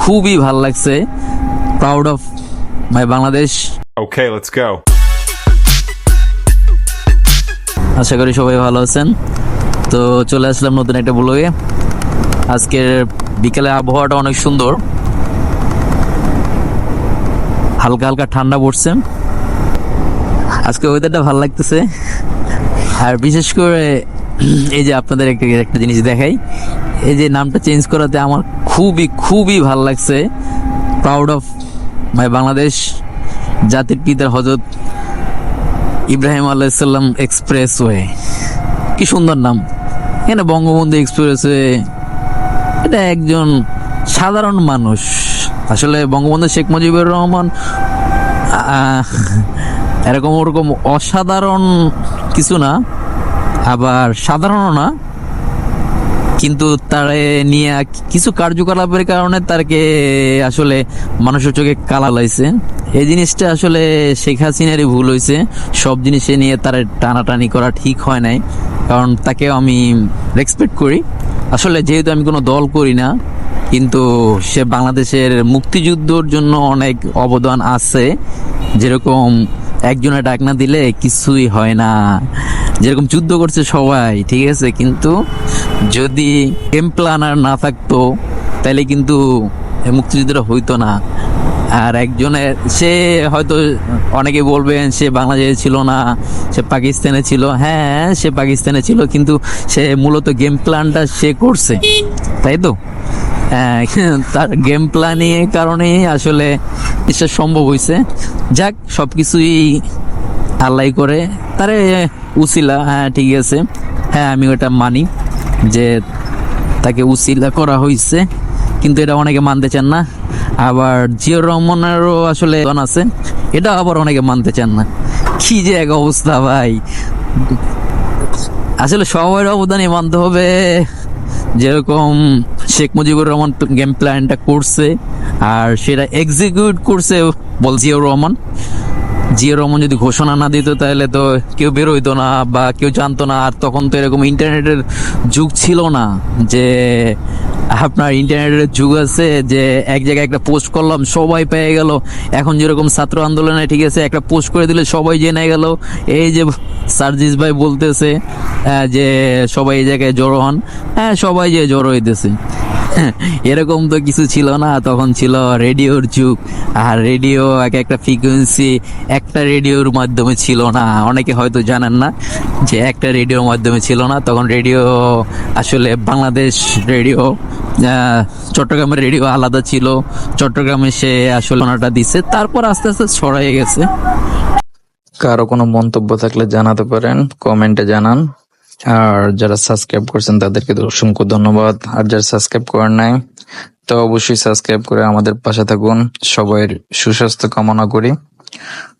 খুবই ভালো লাগছে। Proud of my Bangladesh. Okay, let's go. আশা করি সবাই ভালো আছেন। তো চলে আসলাম নতুন একটা ব্লগে আজকের বিকেলে আবহাওয়াটা অনেক সুন্দর। হালকা হালকা ঠান্ডা পড়ছে। আজকে ওয়েদারটা ভালো লাগতেছে। আর বিশেষ করে এই যে আপনাদের একটা একটা জিনিস দেখাই। এই যে নামটা চেঞ্জ করাতে আমার খুবই খুবই ভালো লাগছে। প্রাউড অফ মাই বাংলাদেশ জাতির পিতার হজরত ইব্রাহিম আলাইসাল্লাম এক্সপ্রেস ওয়ে কি সুন্দর নাম। এখানে বঙ্গবন্ধু এক্সপ্রেস ওয়ে এটা একজন সাধারণ মানুষ। আসলে বঙ্গবন্ধু শেখ মুজিবুর রহমান এরকম ওরকম অসাধারণ কিছু না। আবার সাধারণ না, কিন্তু তারে নিয়ে কিছু কার্যকলাপের কারণে তারকে আসলে মানুষের চোখে কালা লাইছে এই জিনিসটা আসলে শেখ হাসিনারই ভুল হয়েছে। সব জিনিসে নিয়ে তার টানাটানি করা ঠিক হয় নাই, কারণ তাকে আমি রেসপেক্ট করি। আসলে যেহেতু আমি কোনো দল করি না, কিন্তু সে বাংলাদেশের মুক্তিযুদ্ধর জন্য অনেক অবদান আছে। যেরকম একজনে ডাক না দিলে কিছুই হয় না। যেরকম যুদ্ধ করছে সবাই, ঠিক আছে? কিন্তু যদি গেম প্ল্যানার না থাকতো তাহলে কিন্তু মুক্তিযুদ্ধটা হইতো না। আর একজনের সে হয়তো অনেকে বলবেন, সে বাংলাদেশে ছিল না, সে পাকিস্তানে ছিল। হ্যাঁ সে পাকিস্তানে ছিল, কিন্তু সে মূলত গেম প্ল্যানটা সে করছে। তাই তো? তার গেম প্ল্যানিং এর কারণেই আসলে এটা সম্ভব হয়েছে যাক সব কিছুই আল্লাহ করে। তারে উসিলা হ্যাঁ ঠিক আছে। হ্যাঁ আমি ওটা মানি যে তাকে উসিলা করা হয়েছে কিন্তু এটা অনেকে মানতে চান না। আবার জিয়র রহমানেরও আসলে আছে। এটা আবার অনেকে মানতে চান না। কি যে এক অবস্থা, ভাই। আসলে সবার অবদানই মানতে হবে। যেরকম শেখ মুজিবুর রহমান গেম প্ল্যানটা করছে, আর সেটা এক্সিকিউট করছে বল জিয়াউর রহমান। জিয়া রহমান যদি ঘোষণা না দিত তাহলে তো কেউ বের হইতো না বা কেউ জানতো না, আর তখন তো এরকম ইন্টারনেটের যুগ ছিল না যে আপনার ইন্টারনেটের যুগ আছে যে এক জায়গায় একটা পোস্ট করলাম, সবাই পেয়ে গেল। এখন যেরকম ছাত্র আন্দোলনে ঠিক আছে, একটা পোস্ট করে দিলে সবাই জেনে গেল। এই যে সার্জিস ভাই বলতেছে যে সবাই এই জায়গায় জড়ো হন হ্যাঁ সবাই যে জড়ো হইতেছে। এরকম তো কিছু ছিল না, তখন ছিল রেডিওর যুগ। আর রেডিও এক একটা ফ্রিকোয়েন্সি একটা রেডিওর মাধ্যমে ছিল না। অনেকে হয়তো জানেন না যে একটা রেডিওর মাধ্যমে ছিল না, তখন রেডিও আসলে বাংলাদেশ রেডিও চট্টগ্রামের রেডিও আলাদা ছিল। চট্টগ্রামে সে আসলে ওনাটা দিছে, তারপর আস্তে আস্তে ছড়াই গেছে। কারও কোনো মন্তব্য থাকলে জানাতে পারেন, কমেন্টে জানান। আর যারা সাবস্ক্রাইব করছেন, তাদেরকে অসংখ্য ধন্যবাদ। আর যারা সাবস্ক্রাইব করেন নাই, তো অবশ্যই সাবস্ক্রাইব করে আমাদের পাশে থাকুন। সবাই সুস্বাস্থ্য কামনা করি।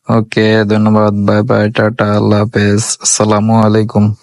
ওকে, ধন্যবাদ, বাই বাই, টাটা, আল্লাহ হাফেজ। আসসালামু আলাইকুম।